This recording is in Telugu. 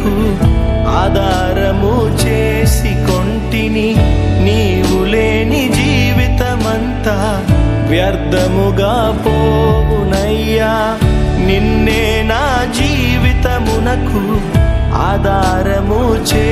జీవితమునకు ఆధారము చేసి కొంటిని నీవు లేని జీవితమంతా వ్యర్థముగా పోవునయ్యా. నిన్నే నా జీవితమునకు ఆధారము చే